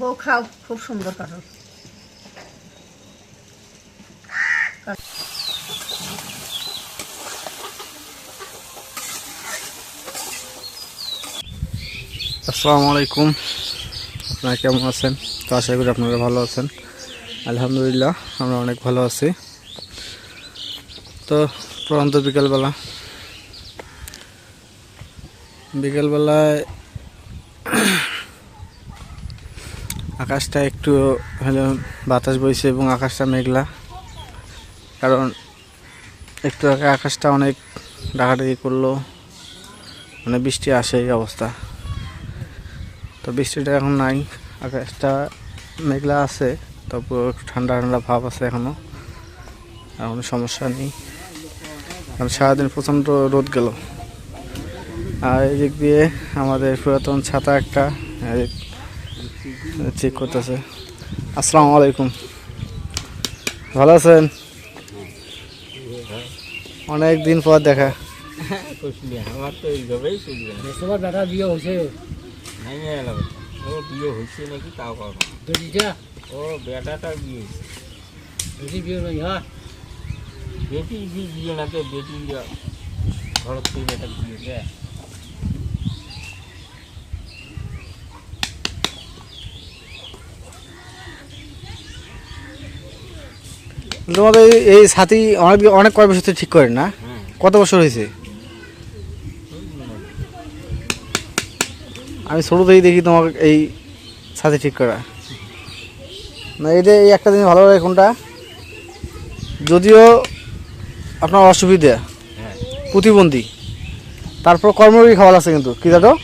বউ খাও খুব সুন্দর কাটো আসসালামু আলাইকুম। আপনারা কেমন আছেন? তো আশা করি আপনারা ভালো আছেন। আলহামদুলিল্লাহ, আমরা অনেক ভালো আছি। তো প্রন্ত বিকেলবেলা। বিকেলবেলায় আকাশটা একটু হলো বাতাস বইছে এবং আকাশটা মেঘলা। কারণ একটু আগে আকাশটা অনেক ডাকাডাকি করল মানে বৃষ্টি আসে এই অবস্থা। তো বৃষ্টিটা এখন নাই, আকাশটা মেঘলা আছে তারপর ঠান্ডা ঠান্ডা ভাব আছে এখনও আর কোনো সমস্যা নেই। কারণ সারাদিন প্রচণ্ড রোদ গেল। আর এদিক দিয়ে আমাদের পুরাতন ছাতা একটা চেক করতেছে। আসসালামু আলাইকুম। ভালো আছেন? অনেক দিন পর দেখা। কইছিলি আমার তো এইভাবেই চলবে তোমার বেটা বিয়ে হয়েছে? নাই এলাকা ও বিয়ে হয়েছে নাকি তাও পাবো বেটিটা ও বেটাটার বিয়ে হয়েছে বেটি বিয়ে নয় হ্যাঁ বেটি বি- বিয়ে না তো বেটি ঘর থেকে একটা বিয়ে দেয় তোমাদের এই- সাথী অনেক অনেক কয় বছর থেকে ঠিক করেন না? কত বছর হয়েছে? আমি ছোটো থেকেই দেখি তোমাকে এই সাথে ঠিক করা। না এটা এই একটা জিনিস ভালো লাগে কোনটা? যদিও আপনার অসুবিধা, প্রতিবন্ধী। তারপর কর্মরী খাওয়া আছে কিন্তু, কী জানো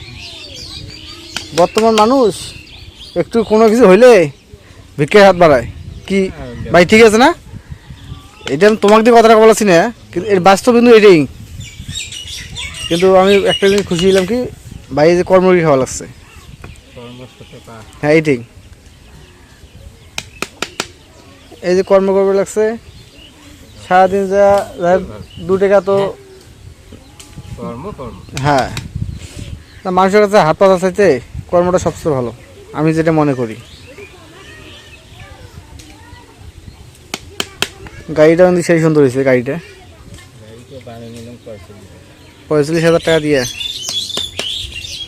বর্তমান মানুষ একটু কোনো কিছু হইলে ভিক্ষে হাত বাড়ায়। কি ভাই, ঠিক আছে না? এটা আমি তোমাকে দিয়ে কথাটা বলাছি না কিন্তু এর বাস্তব কিন্তু এটাই। কিন্তু আমি একটা জিনিস খুশি হলাম কি ভাই এই যে কর্মরী খাওয়া লাগছে। হ্যাঁ এইটাই এই যে কর্ম করবে লাগছে সারাদিন যা যা দু টাকা তো কর্ম কর্ম। হ্যাঁ। না মানুষের কাছে হাত পাতা চাইতে কর্মটা সবচেয়ে ভালো আমি যেটা মনে করি। গাড়িটা কিন্তু সেই সুন্দর হয়েছে গাড়িটা। পঁয়তাল্লিশ হাজার। টাকা দিয়ে।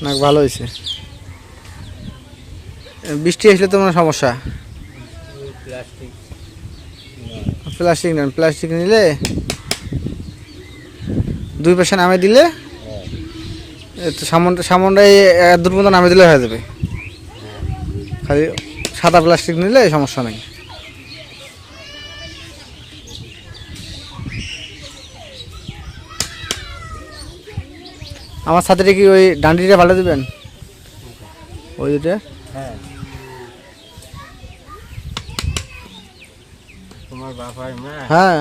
না ভালো হয়েছে। বৃষ্টি আসলে তো মানে সমস্যা। প্লাস্টিক প্লাস্টিক নেন প্লাস্টিক নিলে দুই পয়সা নামে দিলে হ্যাঁ। একটু সামন সামনটাই দূর মতো নামে দিলে হয়ে যাবে। খালি সাদা প্লাস্টিক নিলে সমস্যা নেই। আমার সাথে কি ওই ডান্ডিটা ভালো দেবেন? ওই দুটা? হ্যাঁ। তোমার মা? হ্যাঁ।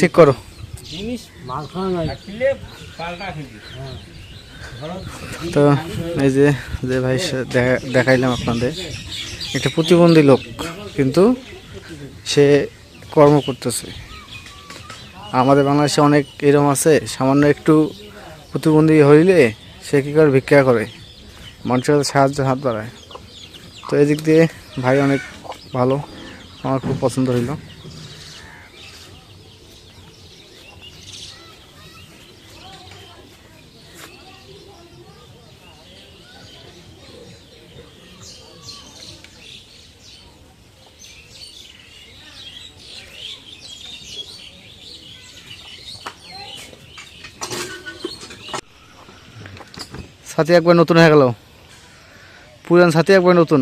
ঠিক করো। জিনিস মাল খাওয়া নয় থাকলে পাল্টা খেলি তো এই যে যে ভাই দেখাইলাম আপনাদের। একটা প্রতিবন্ধী লোক কিন্তু সে কর্ম করতেছে। আমাদের বাংলাদেশে অনেক এরম আছে, সামান্য একটু প্রতিবন্ধী হইলে সে কী করে ভিক্ষা করে? মানুষের কাছে সাহায্য হাত বাড়ায়। তো এদিক দিয়ে ভাই অনেক ভালো, আমার খুব পছন্দ হইল। সাথে একবার নতুন হয়ে গেল। পুরান সাথে একবার নতুন।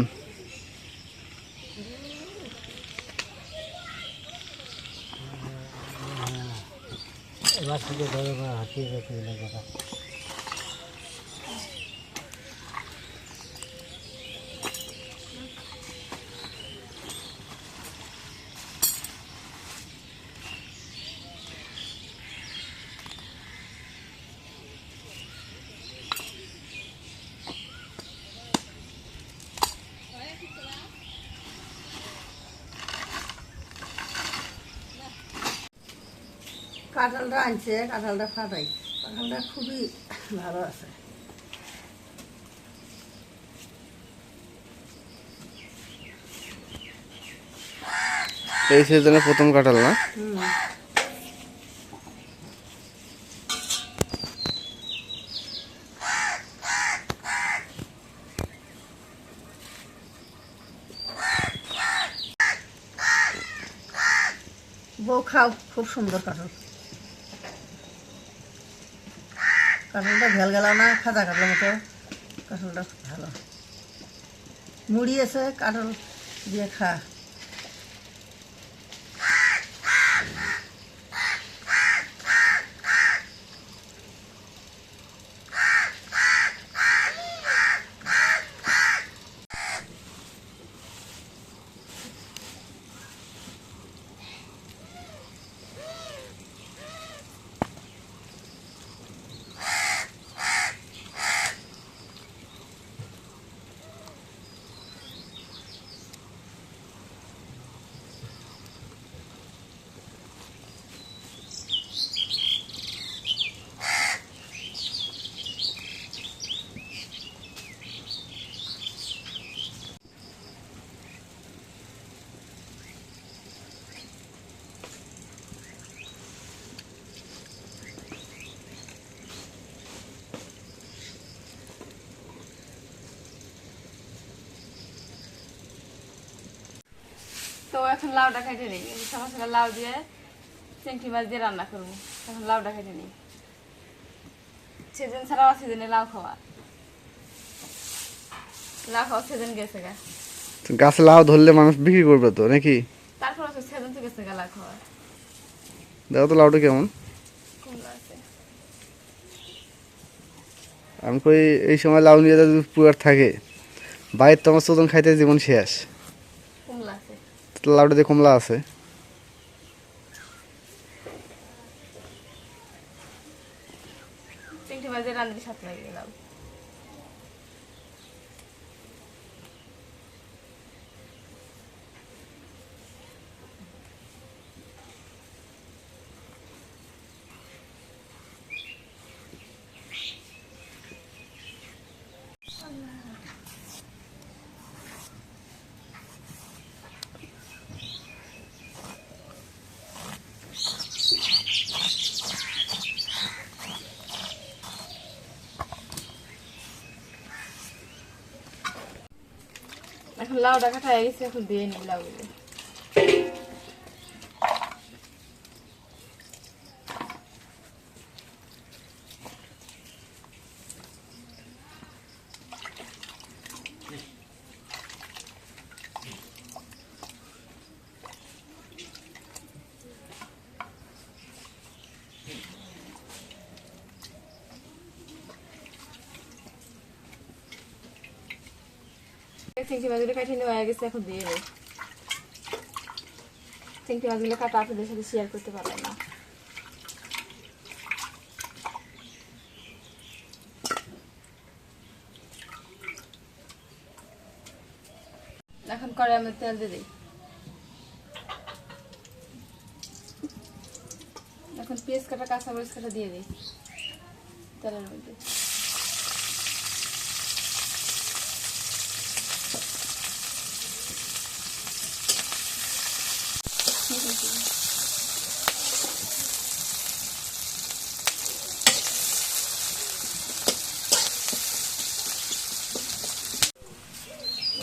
কাঁঠালটা আনছে কাঁঠালটা ফাটাই। কাঁঠালটা খুবই ভালো আছে। এই সিজনে প্রথম কাঁঠাল না? বউ খাও খুব সুন্দর কাঁঠাল। কাঁঠালটা ভেল গেল না খাজা কাটলাম মতো। কাঁঠালটা ভালো। মুড়ি আছে কাঁঠাল দিয়ে খা। তো এখন লাউটা খাইতে নেই। সকাল সকাল লাউ দিয়ে চিংড়ি মাছ দিয়ে রান্না করব। এখন লাউটা খাইতে নেই। সিজন ছাড়াও সিজনে লাউ খাওয়া। লাউ খাওয়া সিজন গেছে গা। গাছে লাউ ধরলে মানুষ বিক্রি করবে তো নাকি? তারপর তো তো গেছে গা লাউ খাওয়া দেখো তো লাউটা কেমন। আমি কই এই সময় লাউ নিয়ে যদি পুয়ার থাকে বাইরে তোমার চোদন খাইতে জীবন শেষ। তো কমলা আছে চিংড়ি মাছ দিয়ে রান্নার সাথে লাগে লাউ এখন লাউটা কাটা এসে এখন দিয়ে নিই লাউগুলো চিংড়ি মাছগুলো গেছে এখন দিয়ে চিংড়ি মাছগুলো কাটা শেয়ার করতে না এখন আমি তেল দিয়ে দিই। এখন পেঁয়াজ কাটা, কাঁচা মরিচ কাটা দিয়ে দিই। তেলের মধ্যে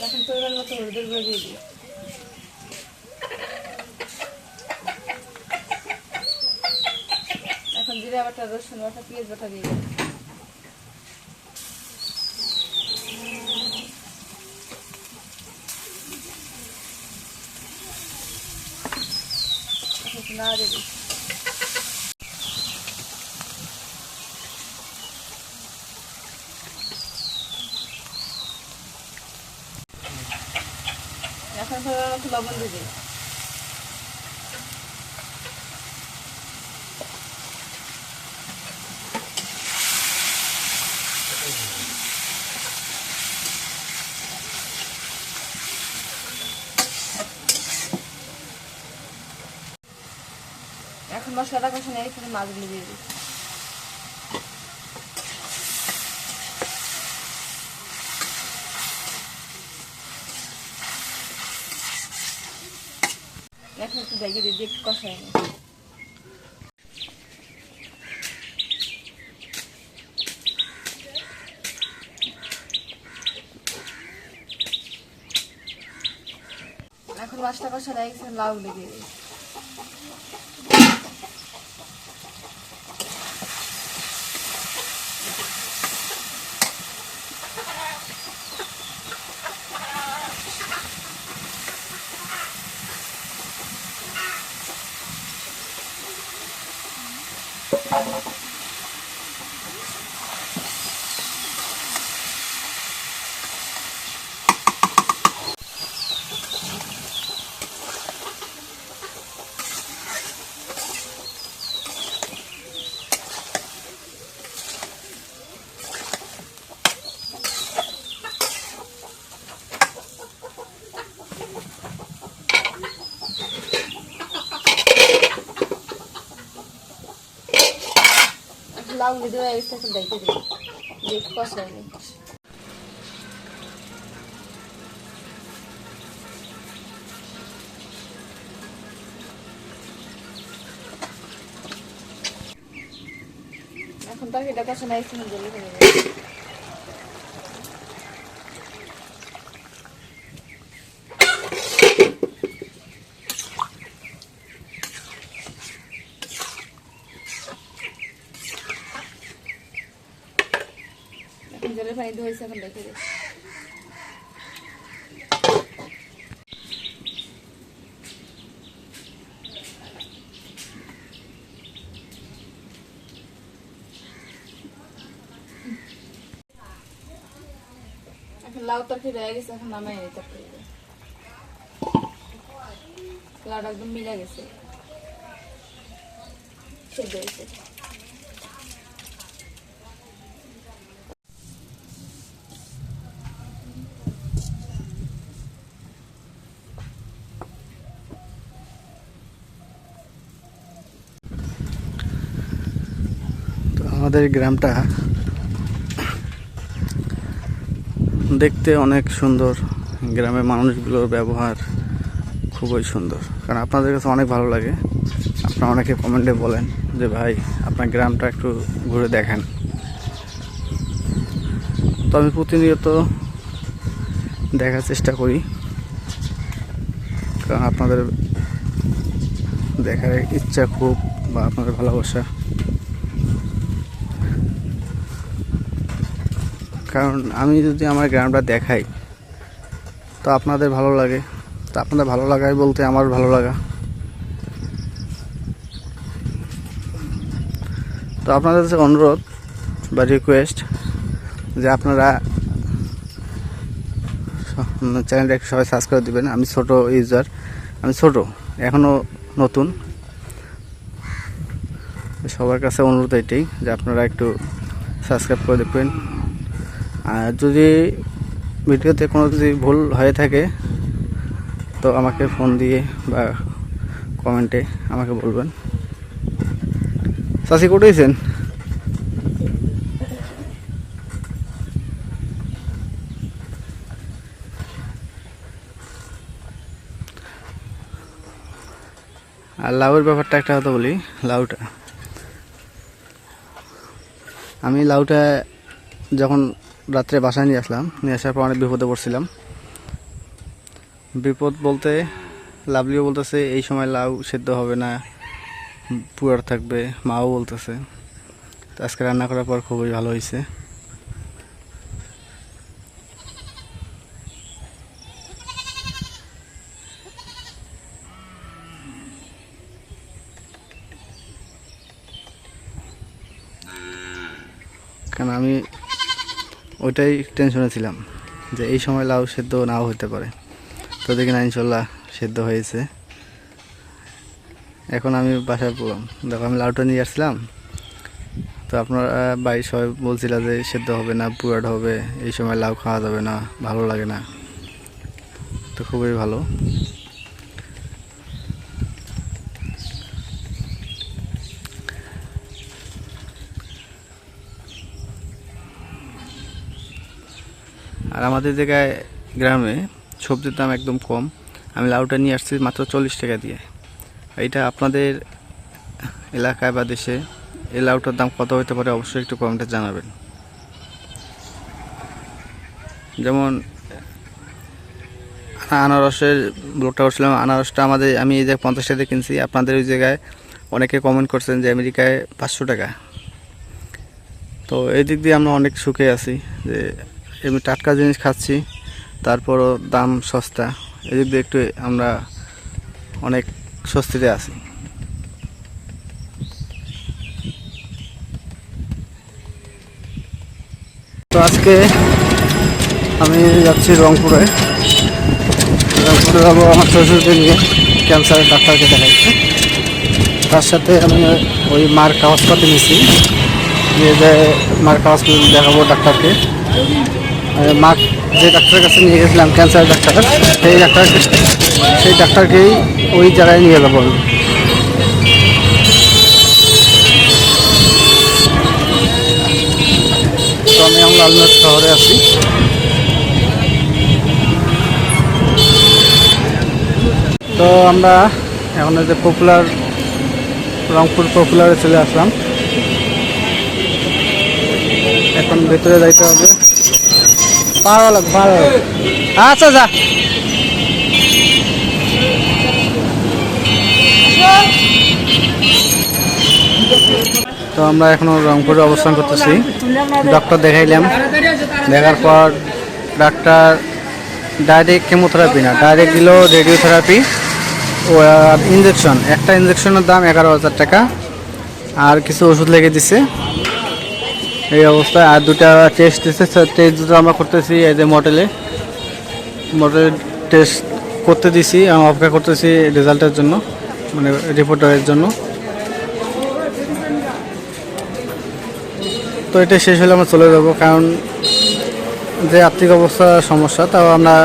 এখন পরিমাণ মতো হলুদের গুঁড়ো দিয়ে দিই এখন জিরা বাটা রসুন বাটা পেঁয়াজ বাটা দিয়ে দিই দিয়ে দিই। এখন লবণ দিয়ে দিই এখন মশলাটা কষে নিয়ে এখানে মাছগুলো দিয়ে দিই এখন একটু দেখে দিই দিয়ে একটু কষাই নিই। এখন মাছটা কষা দেয় লাউগুলো দিয়ে দিই লাউগুলো গেছে এখন দেখে দিই দিয়ে একটু কষাই নিই এখন তো এটা কষা নাই এখানে জল হয়ে এখন জলের পানি ধরেছে এখন দেখে দিই এখন লাউ তরকারি রয়ে গেছে এখন নামাই নিই তরকারি লাউটা একদম মিলে গেছে সেদ্ধ হয়েছে তো আমাদের গ্রামটা দেখতে অনেক সুন্দর। গ্রামের মানুষগুলোর ব্যবহার খুবই সুন্দর। কারণ আপনাদের কাছে অনেক ভালো লাগে। আপনারা অনেকে কমেন্টে বলেন যে, ভাই, আপনার গ্রামটা একটু ঘুরে দেখেন। তো আমি প্রতিনিয়ত দেখার চেষ্টা করি। কারণ আপনাদের দেখার ইচ্ছা খুব বা আপনাদের ভালোবাসা। কারণ আমি যদি আমার গ্রামটা দেখাই, তো আপনাদের ভালো লাগে। তো আপনাদের ভালো লাগাই বলতে আমার ভালো লাগা। তো আপনাদের কাছে অনুরোধ বা রিকোয়েস্ট যে আপনারা চ্যানেলটা একটু সবাই সাবস্ক্রাইব দেবেন। আমি ছোট ইউজার আমি ছোট এখনও নতুন। সবার কাছে অনুরোধ এটাই যে আপনারা একটু সাবস্ক্রাইব করে দেখবেন। আর যদি ভিডিওতে কোনো যদি ভুল হয়ে থাকে, তো আমাকে ফোন দিয়ে বা কমেন্টে আমাকে বলবেন। চাষি কোটেছেন আর লাউয়ের ব্যাপারটা একটা কথা বলি, লাউটা। আমি লাউটা যখন রাত্রে বাসায় নিয়ে আসলাম। নিয়ে আসার পর অনেক বিপদে পড়ছিলাম। বিপদ বলতে লাভলিও বলতেছে, এই সময় লাউ সেদ্ধ হবে না, পুয়ার থাকবে। মাও বলতেছে। আজকে রান্না করার পর খুবই ভালো হয়েছে কারণ আমি ওইটাই টেনশনে ছিলাম, যে এই সময় লাউ সেদ্ধ নাও হতে পারে। তো দেখি না, ইনশাল্লাহ সেদ্ধ হয়েছে। এখন আমি বাসায় পড়লাম। দেখো, আমি লাউটা নিয়ে আসছিলাম। তো আপনারা বাড়ির সবাই বলছিল যে সেদ্ধ হবে না, পুরাটা হবে, এই সময় লাউ খাওয়া যাবে না, ভালো লাগে না। তো খুবই ভালো। আর আমাদের জায়গায় গ্রামে সবজির দাম একদম কম। আমি লাউটা নিয়ে আসছি মাত্র চল্লিশ টাকা দিয়ে। এইটা আপনাদের এলাকায় বা দেশে এই লাউটার দাম কত হতে পারে অবশ্যই একটু কমেন্টে জানাবেন। যেমন আনারসের ব্লগটা করছিলাম, আনারসটা আমাদের, আমি এই জায়গায় পঞ্চাশ টাকা কিনছি, আপনাদের ওই জায়গায় অনেকে কমেন্ট করছেন যে আমেরিকায় পাঁচশো টাকা। তো এই দিক দিয়ে আমরা অনেক সুখে আছি যে এমনি টাটকা জিনিস খাচ্ছি, তারপরও দাম সস্তা। এদিক দিয়ে একটু আমরা অনেক স্বস্তিতে আছি। তো আজকে আমি যাচ্ছি রংপুরে। রংপুরে যাব আমার শ্বশুরকে নিয়ে, ক্যান্সারের ডাক্তারকে দেখাইতে। তার সাথে আমি ওই মার কাগজপাতি নিয়েছি যে যে মার কাগজপাতি দেখাবো ডাক্তারকে। মা যে ডাক্তারের কাছে নিয়ে গেছিলাম ক্যান্সার ডাক্তার সেই ডাক্তারকে সেই ডাক্তারকেই ওই জায়গায় নিয়ে যাব আমি। তো আমি এখন লালমেট শহরে আছি। তো আমরা এখন যে পপুলার, রংপুর পপুলারে চলে আসলাম। এখন ভেতরে যাইতে হবে। লাগ পারো আচ্ছা যা। তো আমরা এখনও রংপুরে অবস্থান করতেছি। ডক্টর দেখাইলাম। দেখার পর ডাক্তার ডাইরেক্ট কেমোথেরাপি না ডাইরেক্ট দিল রেডিওথেরাপি ও আর ইঞ্জেকশন একটা ইঞ্জেকশনের দাম এগারো হাজার টাকা। আর কিছু ওষুধ লেগে দিছে। এই অবস্থায় আর দুটা টেস্ট দিচ্ছে টেস্ট দুটো আমরা করতেছি এই যে মডেলে মডেল টেস্ট করতে দিছি, আমি অপেক্ষা করতেছি রেজাল্টের জন্য মানে রিপোর্টের জন্য। তো এটা শেষ হলে আমরা চলে যাব, কারণ যে আর্থিক অবস্থা সমস্যা, তাও আমরা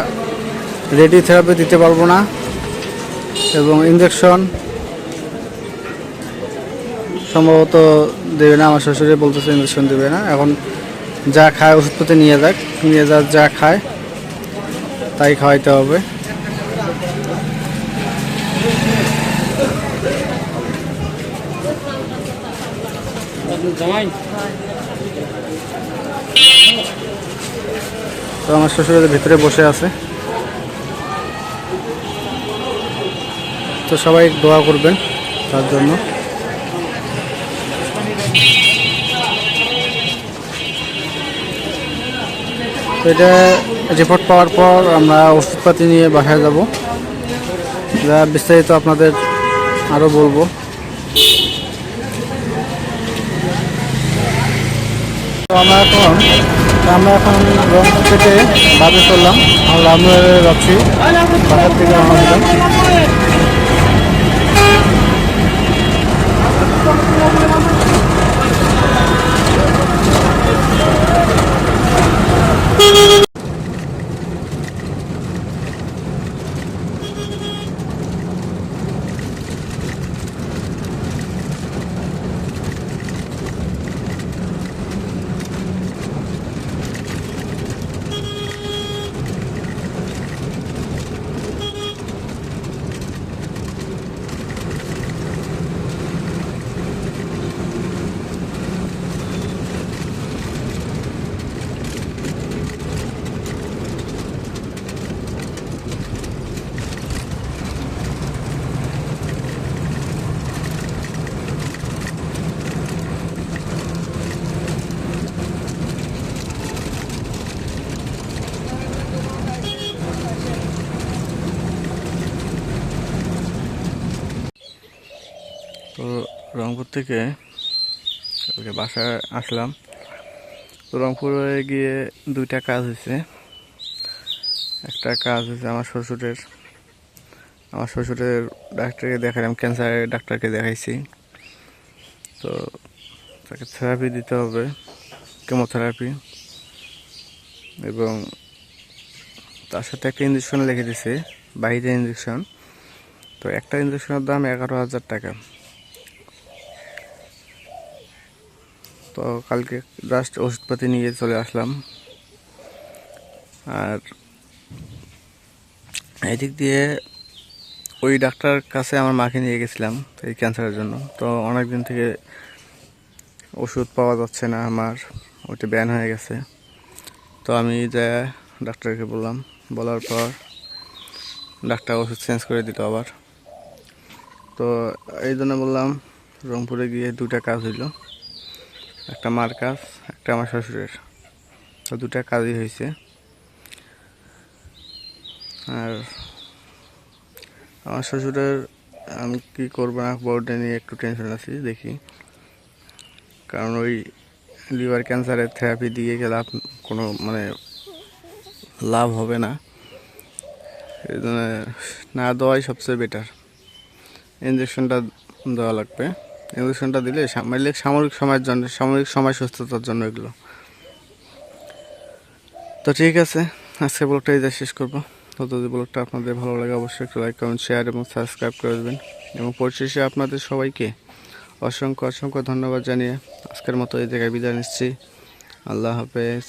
রেডি থেরাপি দিতে পারব না। এবং ইঞ্জেকশন সম্ভবত দেবে না, আমার শ্বশুরে বলতেছে ইঞ্জেকশন দেবে না। এখন যা খায় ওষুধপাতি নিয়ে যাক, নিয়ে যা যা খায়, তাই খাওয়াইতে হবে। তো আমার শ্বশুরের ভিতরে বসে আছে। তো সবাই দোয়া করবেন তার জন্য। এটা রিপোর্ট পাওয়ার পর আমরা ওষুধপাতি নিয়ে বাসায় যাব। যা বিস্তারিত আপনাদের আরও বলব। তো আমরা এখন আমরা এখন রংপুর থেকে বাসে চললাম। আমরা রামনগরে যাচ্ছি বাসার থেকে রওনা দিলাম তো রংপুর থেকে কালকে বাসায় আসলাম। তো রংপুরে গিয়ে দুইটা কাজ হয়েছে। একটা কাজ হয়েছে আমার শ্বশুরের। আমার শ্বশুরের ডাক্তারকে দেখালাম ক্যান্সারের ডাক্তারকে দেখাইছি। তো তাকে থেরাপি দিতে হবে কেমোথেরাপি এবং তার সাথে একটা ইঞ্জেকশন লিখে দিছে বাইরে ইঞ্জেকশন তো একটা ইঞ্জেকশনের দাম এগারো হাজার টাকা। তো কালকে জাস্ট ওষুধপাতি নিয়ে চলে আসলাম। আর এদিক দিয়ে ওই ডাক্তার কাছে আমার মাকে নিয়ে গেছিলাম এই ক্যান্সারের জন্য। তো অনেক দিন থেকে ওষুধ পাওয়া যাচ্ছে না আমার, ওইটা ব্যান হয়ে গেছে। তো আমি যে ডাক্তারকে বললাম, বলার পর ডাক্তার ওষুধ চেঞ্জ করে দিত আবার। তো এই জন্য বললাম রংপুরে গিয়ে দুটা কাজ হইল। একটা মার কাজ একটা আমার শ্বশুরের। তো দুটা কাজই হয়েছে আর আমার শ্বশুরের, আমি কি করব না বোর্ডে নিয়ে একটু টেনশন আছি, দেখি। কারণ ওই লিভার ক্যান্সারের থেরাপি দিয়ে গেলে কোনো মানে লাভ হবে না। এই জন্য না দেওয়াই সবচেয়ে বেটার ইঞ্জেকশনটা দেওয়া লাগবে। ইঞ্জেকশনটা দিলে সাময়িক সাময়িক সময়ের জন্য, সামরিক সময় সুস্থতার জন্য এগুলো। তো ঠিক আছে আজকে ব্লগটা এই যা শেষ করব। তো যদি ব্লগটা আপনাদের ভালো লাগে অবশ্যই একটু লাইক কমেন্ট শেয়ার এবং সাবস্ক্রাইব করে দেবেন। এবং পরিশেষে আপনাদের সবাইকে অসংখ্য অসংখ্য ধন্যবাদ জানিয়ে আজকের মতো এই জায়গায় বিদায় নিচ্ছি। আল্লাহ হাফেজ।